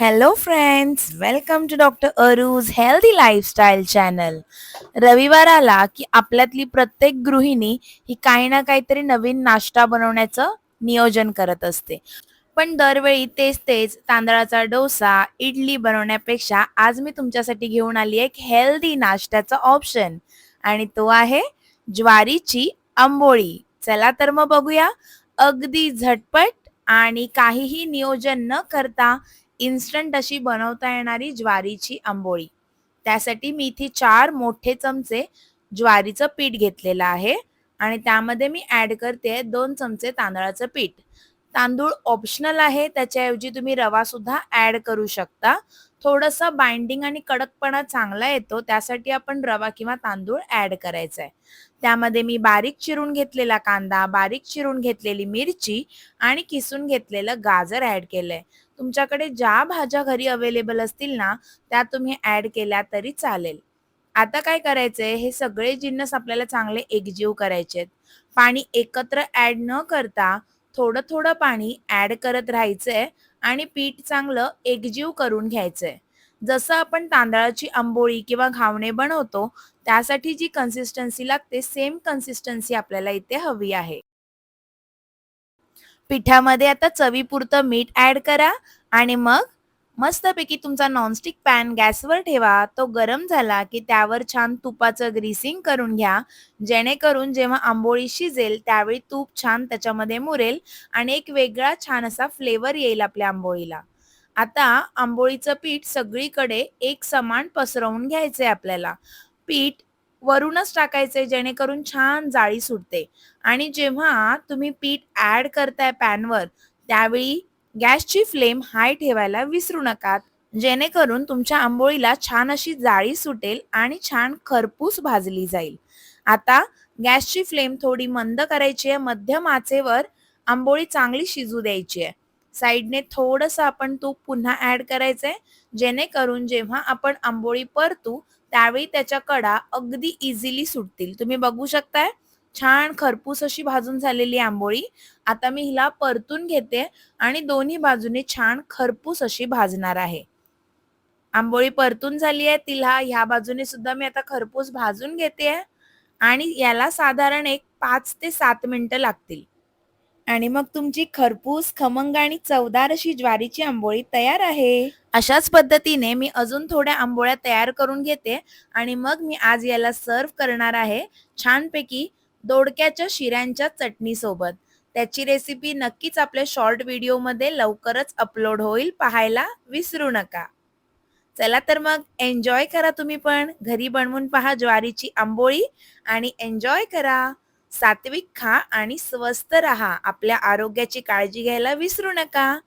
Hello friends welcome to doctor Arooj healthy lifestyle channel रविवार आला की आपल्यातली प्रत्येक गृहिणी ही काही ना काहीतरी नवीन नाश्ता बनवण्याचं नियोजन करत असते. पण दरवेळी तेच तेच तांदळाचा डोसा इडली बनवण्यापेक्षा आज मी तुमच्यासाठी घेऊन आली एक हेल्दी नाश्त्याचा ऑप्शन आणि तो आहे ज्वारीची आंबोळी. चला तर मग बघूया. अगदी झटपट आणि काहीही नियोजन न करता इन्स्टंट अशी बनवता येणारी ज्वारीची आंबोळी. त्यासाठी मी इथे चार मोठे चमचे ज्वारीचं पीठ घेतलेलं आहे आणि त्यामध्ये मी ॲड करते दोन चमचे तांदळाचं पीठ. तांदूळ ऑप्शनल आहे त्याच्याऐवजी तुम्ही रवा सुद्धा ॲड करू शकता. थोडंसं बाइंडिंग आणि कडकपणा चांगला येतो त्यासाठी आपण रवा किंवा तांदूळ ॲड करायचा आहे त्यामध्ये मी बारीक चिरून घेतलेला कांदा बारीक चिरून घेतलेली मिरची आणि किसून घेतलेलं गाजर ॲड केलंय. तुमच्याकडे ज्या भाज्या घरी अवेलेबल असतील ना त्या तुम्ही ॲड केल्या तरी चालेल. आता काय करायचंय हे सगळे जिन्नस आपल्याला चांगले एकजीव करायचे आहेत. पाणी एकत्र ॲड न करता थोडं थोडं पाणी ॲड करत राहायचंय आणि पीठ चांगलं एकजीव करून घ्यायचंय. जसं आपण तांदळाची आंबोळी किंवा घावणे बनवतो त्यासाठी जी कन्सिस्टन्सी लागते सेम कन्सिस्टन्सी आपल्याला इथे हवी आहे. पिठामध्ये आता चवीपुरतं मीठ ॲड करा आणि मग मस्तपैकी तुमचा नॉनस्टिक पॅन गॅसवर ठेवा. तो गरम झाला की त्यावर छान तुपाचं ग्रीसिंग करून घ्या. जेणेकरून जेव्हा आंबोळी शिजेल त्यावेळी तूप छान त्याच्यामध्ये मुरेल आणि एक वेगळा छान असा फ्लेवर येईल आपल्या आंबोळीला. आता आंबोळीचं पीठ सगळीकडे एक समान पसरवून घ्यायचंय आपल्याला. पीठ वरूनच टाकायचे जेणेकरून छान जाळी सुटते. आणि जेव्हा तुम्ही पीठ ॲड करताय पॅनवर त्यावेळी गॅसची फ्लेम हाय ठेवायला विसरू नका. जेणेकरून तुमच्या आंबोळीला छान अशी जाळी सुटेल आणि छान खरपूस भाजली जाईल. आता गॅसची फ्लेम थोडी मंद करायची आहे. मध्यम आचेवर आंबोळी चांगली शिजू द्यायची आहे. साईडने थोडंसं आपण तूप पुन्हा ॲड करायचंय. जेणेकरून जेव्हा आपण आंबोळी परतू त्यावेळी त्याच्या कडा अगदी इझिली सुटतील. तुम्ही बघू शकताय छान खरपूस अशी भाजून झालेली आंबोळी. आता मी हिला परतून घेते आणि दोन्ही बाजूने छान खरपूस अशी भाजणार आहे. आंबोळी परतून झाली आहे तिला ह्या बाजूने सुद्धा मी आता खरपूस भाजून घेते. आणि याला साधारण एक पाच ते सात मिनिटं लागतील. आणि मग तुमची खरपूस खमंग आणि चवदार अशी ज्वारीची आंबोळी तयार आहे. अशाच पद्धतीने मी अजून थोड्या आंबोळ्या तयार करून घेते आणि मग मी आज याला सर्व करणार आहे छानपैकी दोडक्याच्या शिऱ्यांच्या चटणी सोबत. त्याची रेसिपी नक्कीच आपल्या शॉर्ट व्हिडिओमध्ये लवकरच अपलोड होईल पाहायला विसरू नका. चला तर मग एन्जॉय करा तुम्ही पण. घरी बनवून पहा ज्वारीची आंबोळी आणि एन्जॉय करा. सात्विक खा आणि स्वस्त रहा. आपल्या आरोग्याची काळजी घ्यायला विसरू नका.